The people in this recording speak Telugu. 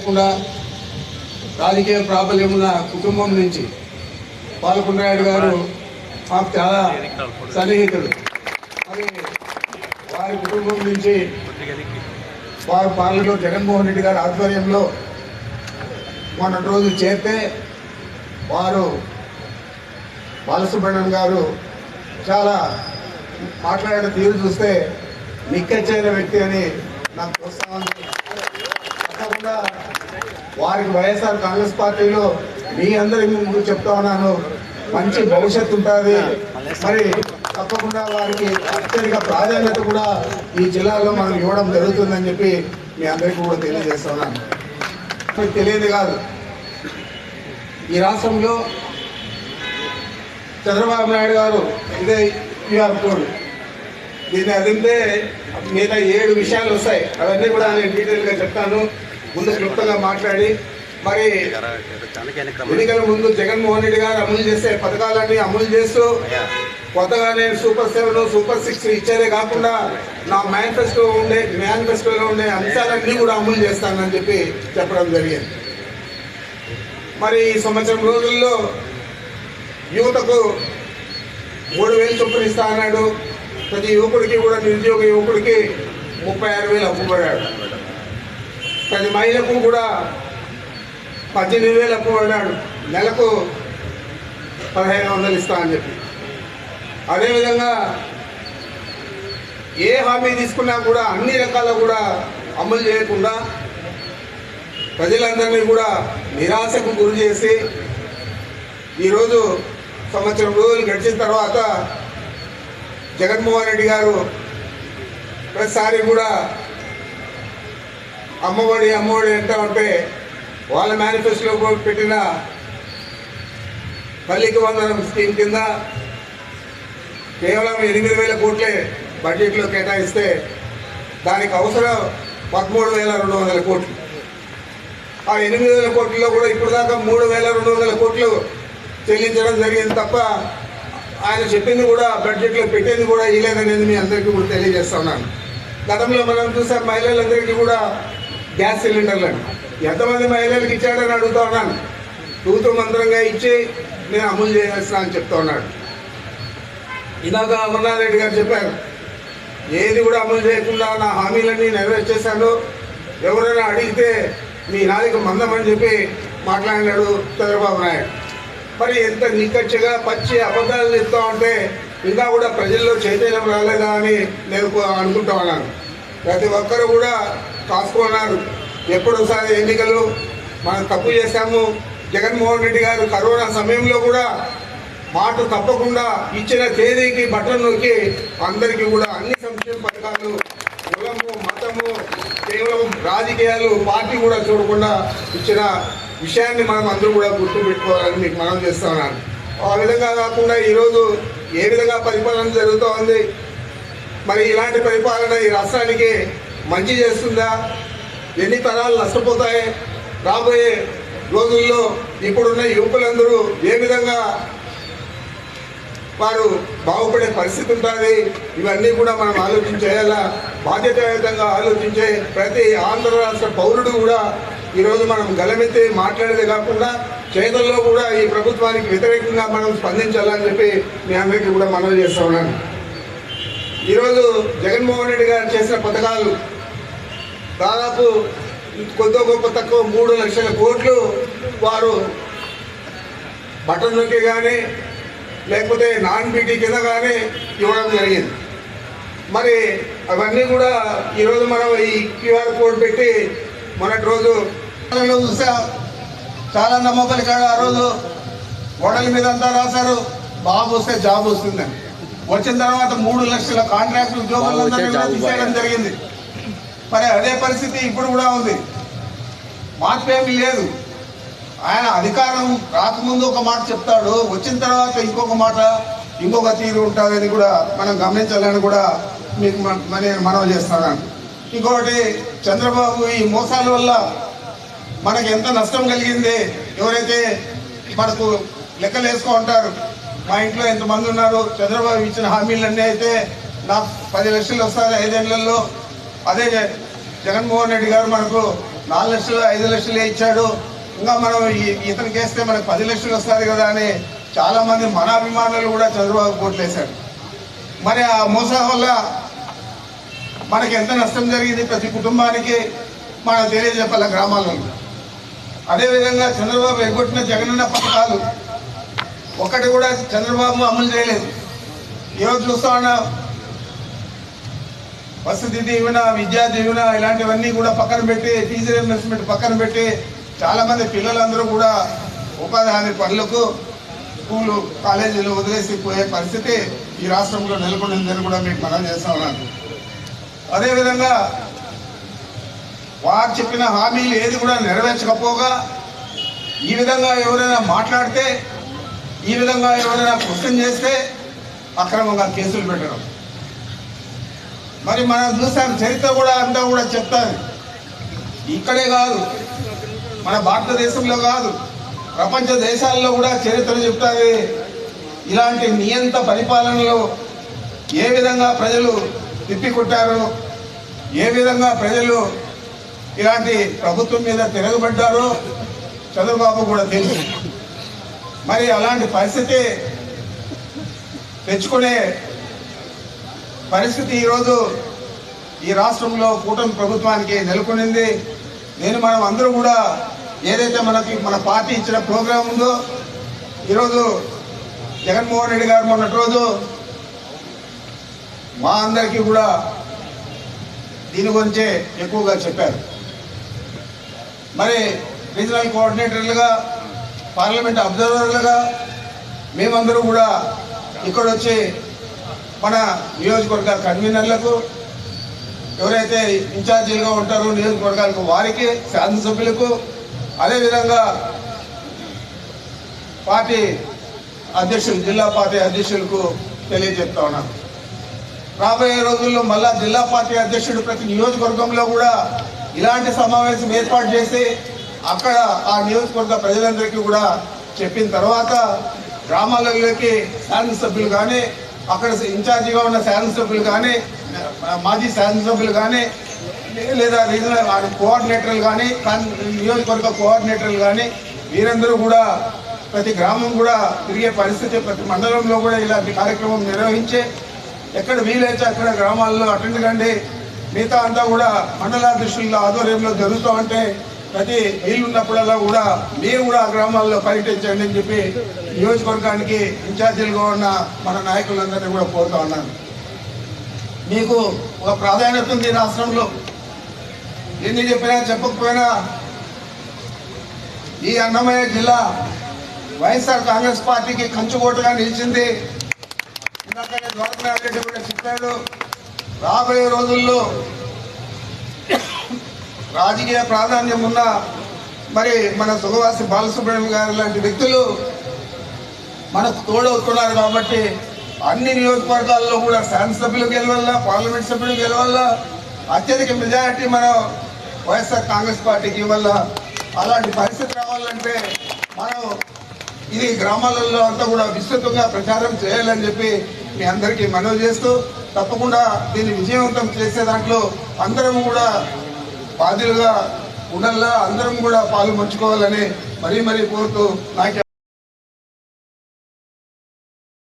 లేకుండా రాజకీయ ప్రాబల్యం ఉన్న కుటుంబం నుంచి పాల్గొండరాయుడు గారు మాకు చాలా సన్నిహితుడు మరి వారి కుటుంబం నుంచి వారు పార్లమెంట్లో జగన్మోహన్ రెడ్డి గారి ఆధ్వర్యంలో మొన్నటి రోజు చేస్తే వారు బాలసుబ్రహ్మణ్యం గారు చాలా మాట్లాడిన తీరు చూస్తే నిక్కచ్చైన వ్యక్తి అని నాకు ప్రోత్సాహం. తప్పకుండా వారికి వైఎస్ఆర్ కాంగ్రెస్ పార్టీలో మీ అందరి ముందు చెప్తా ఉన్నాను. మంచి భవిష్యత్తు ఉంటుంది. మరి తప్పకుండా వారికి అత్యధిక ప్రాధాన్యత కూడా ఈ జిల్లాలో మనం ఇవ్వడం జరుగుతుందని చెప్పి మీ అందరికీ కూడా తెలియజేస్తున్నాను మీకు తెలియదు కాదు. ఈ రాష్ట్రంలో చంద్రబాబు నాయుడు గారు ఇదే క్యూఆర్ కోడ్ దీన్ని అదింటే మిగతా ఏడు విషయాలు వస్తాయి. అవన్నీ కూడా నేను డీటెయిల్గా చెప్తాను. ముందు క్లుప్తంగా మాట్లాడి మరి ఎన్నికల ముందు జగన్మోహన్ రెడ్డి గారు అమలు చేసే పథకాలన్నీ అమలు చేస్తూ కొత్తగానే సూపర్ సెవెన్ సూపర్ సిక్స్ ఇచ్చేదే కాకుండా నా మేనిఫెస్టో ఉండే మేనిఫెస్టోలో ఉండే అంశాలన్నీ కూడా అమలు చేస్తానని చెప్పి చెప్పడం జరిగింది. మరి ఈ సంవత్సరం రోజుల్లో యువతకు మూడు వేలు చొప్పున ఇస్తా అన్నాడు. ప్రతి యువకుడికి కూడా నిరుద్యోగ యువకుడికి ముప్పై ఆరు వేలు అప్పుపడాడు ప్రతి మహిళకు కూడా పద్దెనిమిది వేలు అప్పుపడ్డాడు నెలకు పదిహేను వందలు ఇస్తా అని చెప్పి. అదేవిధంగా ఏ హామీ తీసుకున్నా కూడా అన్ని రకాల కూడా అమలు చేయకుండా ప్రజలందరినీ కూడా నిరాశకు గురి చేసి ఈరోజు సంవత్సరం రోజులు గడిచిన తర్వాత జగన్మోహన్ రెడ్డి గారు ప్రతిసారి కూడా అమ్మఒడి అమ్మఒడి ఎంత ఉంటే వాళ్ళ మేనిఫెస్టోలో పెట్టిన తల్లికి వందనం స్కీమ్ కింద కేవలం ఎనిమిది వేల కోట్లే బడ్జెట్లో కేటాయిస్తే దానికి అవసరం పదమూడు వేల రెండు వందల కోట్లు. ఆ ఎనిమిది వేల కోట్లలో కూడా ఇప్పుడు దాకా మూడు వేల రెండు వందల కోట్లు చెల్లించడం జరిగింది తప్ప ఆయన చెప్పింది కూడా బడ్జెట్లో పెట్టేది కూడా ఇలేదనేది మీ అందరికీ కూడా తెలియజేస్తా ఉన్నాను. గతంలో మనం చూసాం మహిళలందరికీ కూడా గ్యాస్ సిలిండర్లను ఎంతమంది మహిళలకు ఇచ్చాడని అడుగుతా ఉన్నాను. తూతు మంత్రంగా ఇచ్చి నేను అమలు చేసేస్తా అని చెప్తా ఉన్నాడు. ఇదొక అమర్నాథ్ రెడ్డి గారు చెప్పారు ఏది కూడా అమలు చేయకుండా నా హామీలన్నీ నెరవేర్చేశాను. ఎవరైనా అడిగితే మీ నాలుగు మందమని చెప్పి మాట్లాడినాడు చంద్రబాబు నాయుడు. మరి ఎంత నిక్కచ్చిగా పచ్చి అబద్ధాలు చెప్తా ఉంటే ఇంకా కూడా ప్రజల్లో చైతన్యం రాలేదా అని నేను అనుకుంటా ఉన్నాను. ప్రతి ఒక్కరు కూడా కాసుకున్నారు. ఎప్పుడోసారి ఎన్నికలు మనం తప్పు చేశాము. జగన్మోహన్ రెడ్డి గారు కరోనా సమయంలో కూడా మాట తప్పకుండా ఇచ్చిన తేదీకి బట్టలు నొక్కి అందరికీ కూడా అన్ని సంక్షేమ పథకాలు కులము మతము కేవలం రాజకీయాలు పార్టీ కూడా చూడకుండా ఇచ్చిన విషయాన్ని మనం అందరూ కూడా గుర్తు పెట్టుకోవాలని మీకు మనం చేస్తున్నాను. ఆ విధంగా కాకుండా ఈరోజు ఏ విధంగా పరిపాలన జరుగుతూ ఉంది మరి ఇలాంటి పరిపాలన ఈ రాష్ట్రానికి మంచి చేస్తుందా? ఎన్ని తరాలు నష్టపోతాయి? రాబోయే రోజుల్లో ఇప్పుడున్న యువకులందరూ ఏ విధంగా వారు బాగుపడే పరిస్థితి ఉంటుంది? ఇవన్నీ కూడా మనం ఆలోచించేయాలా బాధ్యతాయుతంగా ఆలోచించే ప్రతి ఆంధ్ర రాష్ట్ర పౌరుడు కూడా ఈరోజు మనం గలమెత్తి మాట్లాడేదే కాకుండా చేతల్లో కూడా ఈ ప్రభుత్వానికి వ్యతిరేకంగా మనం స్పందించాలని చెప్పి మీ అందరికీ కూడా మనవి చేస్తా ఉన్నాను. ఈరోజు జగన్మోహన్ రెడ్డి గారు చేసిన పథకాలు దాదాపు కొద్ది గొప్ప తక్కువ మూడు లక్షల కోట్లు వారు బటన్ నొక్కి కానీ లేకపోతే నాన్ బీటీ కింద కానీ ఇవ్వడం జరిగింది. మరి అవన్నీ కూడా ఈరోజు మనం ఈ క్యూఆర్ కోడ్ పెట్టి మొన్నటి రోజు చూసా చాలా నమ్మకం కాడ ఆ రోజు గోడల మీద అంతా రాశారు. బాబు వస్తే జాబ్ వస్తుందని. వచ్చిన తర్వాత మూడు లక్షల కాంట్రాక్ట్ ఉద్యోగులందరినీ కూడా తీసేయడం జరిగింది. మరి అదే పరిస్థితి ఇప్పుడు కూడా ఉంది. మార్పేమీ లేదు. ఆయన అధికారం రాకముందు ఒక మాట చెప్తాడు వచ్చిన తర్వాత ఇంకొక మాట ఇంకొక తీరు ఉంటుందని కూడా మనం గమనించాలని కూడా మీకు మన- నేను మనవి చేస్తాను. ఇంకొకటి చంద్రబాబు ఈ మోసాల వల్ల మనకి ఎంత నష్టం కలిగింది ఎవరైతే మనకు లెక్కలు వేసుకో ఉంటారు మా ఇంట్లో ఎంతమంది ఉన్నారు చంద్రబాబు ఇచ్చిన హామీలన్నీ అయితే నాకు పది లక్షలు వస్తారు ఐదేళ్ళలో. అదే జగన్మోహన్ రెడ్డి గారు మనకు నాలుగు లక్షలు ఐదు లక్షలే ఇచ్చాడు. ఇంకా మనం ఈ- ఇతనికి వేస్తే మనకు పది లక్షలు వస్తుంది కదా అని చాలా మంది మన అభిమానులు కూడా చంద్రబాబు కోట్లేశాడు మరి ఆ మోసం వల్ల మనకి ఎంత నష్టం జరిగింది ప్రతి కుటుంబానికి మనం తెలియజెప్పాల గ్రామాల్లో. అదేవిధంగా చంద్రబాబు ఎగ్గొట్టిన జగనన్న పథకాలు ఒక్కటి కూడా చంద్రబాబు అమలు చేయలేదు. ఈరోజు చూస్తా ఉన్నా వసతి దీవెన విద్యా దీవెన ఇలాంటివన్నీ కూడా పక్కన పెట్టి టీచర్ రియంబర్స్మెంట్ పక్కన పెట్టి చాలామంది పిల్లలందరూ కూడా ఉపాధి హామీ పనులకు స్కూలు కాలేజీలు వదిలేసి పోయే పరిస్థితి ఈ రాష్ట్రంలో నెలకొందని కూడా మీకు మనం చేస్తా ఉన్నాను అదేవిధంగా వారు చెప్పిన హామీలు ఏది కూడా నెరవేర్చకపోగా ఈ విధంగా ఎవరైనా మాట్లాడితే ఈ విధంగా ఎవరైనా క్వశ్చన్ చేస్తే అక్రమంగా కేసులు పెట్టడం. మరి మనం చూసాం చరిత్ర కూడా అంతా కూడా చెప్తాను ఇక్కడే కాదు మన భారతదేశంలో కాదు ప్రపంచ దేశాల్లో కూడా చరిత్ర చెప్తాది ఇలాంటి నియంత పరిపాలనలో ఏ విధంగా ప్రజలు తిప్పికొట్టారో ఏ విధంగా ప్రజలు ఇలాంటి ప్రభుత్వం మీద తిరగబడ్డారో చంద్రబాబు కూడా తెలుసు. మరి అలాంటి పరిస్థితి తెచ్చుకునే పరిస్థితి ఈరోజు ఈ రాష్ట్రంలో కూటమి ప్రభుత్వానికి నెలకొనింది. నేను మనం అందరూ కూడా ఏదైతే మనకి మన పార్టీ ఇచ్చిన ప్రోగ్రాం ఉందో ఈరోజు జగన్మోహన్ రెడ్డి గారు మొన్నటి రోజు మా అందరికీ కూడా దీని గురించే ఎక్కువగా చెప్పారు. మరి రీజనల్ కోఆర్డినేటర్లుగా పార్లమెంట్ అబ్జర్వర్లుగా మేమందరూ కూడా ఇక్కడ వచ్చి మన నియోజకవర్గ కన్వీనర్లకు ఎవరైతే ఇన్ఛార్జీలుగా ఉంటారో నియోజకవర్గాలకు వారికి శాసనసభ్యులకు అదేవిధంగా పార్టీ అధ్యక్షులు జిల్లా పార్టీ అధ్యక్షులకు తెలియజెప్తా ఉన్నాను రాబోయే రోజుల్లో మళ్ళా జిల్లా పార్టీ అధ్యక్షుడు ప్రతి నియోజకవర్గంలో కూడా ఇలాంటి సమావేశం ఏర్పాటు చేసి అక్కడ ఆ నియోజకవర్గ ప్రజలందరికీ కూడా చెప్పిన తర్వాత గ్రామాలలోకి శాసనసభ్యులు కానీ అక్కడ ఇన్ఛార్జిగా ఉన్న శాసనసభ్యులు కానీ మాజీ శాసనసభ్యులు కానీ లేదా రీజనల్ కోఆర్డినేటర్లు కానీ నియోజకవర్గ కోఆర్డినేటర్లు కానీ వీరందరూ కూడా ప్రతి గ్రామం కూడా తిరిగే పరిస్థితి ప్రతి మండలంలో కూడా ఇలాంటి కార్యక్రమం నిర్వహించి ఎక్కడ వీలైతే అక్కడ గ్రామాల్లో అటెండ్ కండి మిగతా అంతా కూడా మండలాధ్యక్షుల ఆధ్వర్యంలో జరుగుతూ ఉంటే ప్రతి వీలున్నప్పుడల్లా కూడా మీరు కూడా ఆ గ్రామాల్లో పర్యటించండి అని చెప్పి నియోజకవర్గానికి ఇన్ఛార్జీలుగా ఉన్న మన నాయకులందరినీ కూడా కోరుతా ఉన్నాను. మీకు ఒక ప్రాధాన్యత ఉంది ఈ రాష్ట్రంలో. ఎన్ని చెప్పినా చెప్పకపోయినా ఈ అన్నమయ్య జిల్లా వైఎస్ఆర్ కాంగ్రెస్ పార్టీకి కంచుకోటగా నిలిచింది. ఇందాకనే ద్వారకనాథ్ రెడ్డి కూడా చెప్పాడు. రాబోయే రోజుల్లో రాజకీయ ప్రాధాన్యం ఉన్న మరి మన సుఖవాసి బాలసుబ్రహ్మణ్యం గారు లాంటి వ్యక్తులు మనకు తోడవుతున్నారు కాబట్టి అన్ని నియోజకవర్గాల్లో కూడా శాసనసభ్యులు గెలవల్ల పార్లమెంట్ సభ్యులు గెలవల్ల అత్యధిక మెజారిటీ మనం వైఎస్ఆర్ కాంగ్రెస్ పార్టీకి వల్ల అలాంటి పరిస్థితి రావాలంటే మనం ఇది గ్రామాలలో అంతా కూడా విస్తృతంగా ప్రచారం చేయాలని చెప్పి మీ అందరికీ మనవి చేస్తూ తప్పకుండా దీన్ని విజయవంతం చేసే దాంట్లో అందరం కూడా బాధ్యులుగా ఉండల్లా అందరం కూడా పాలు పంచుకోవాలని మరీ మరీ కోరుతూ నాకు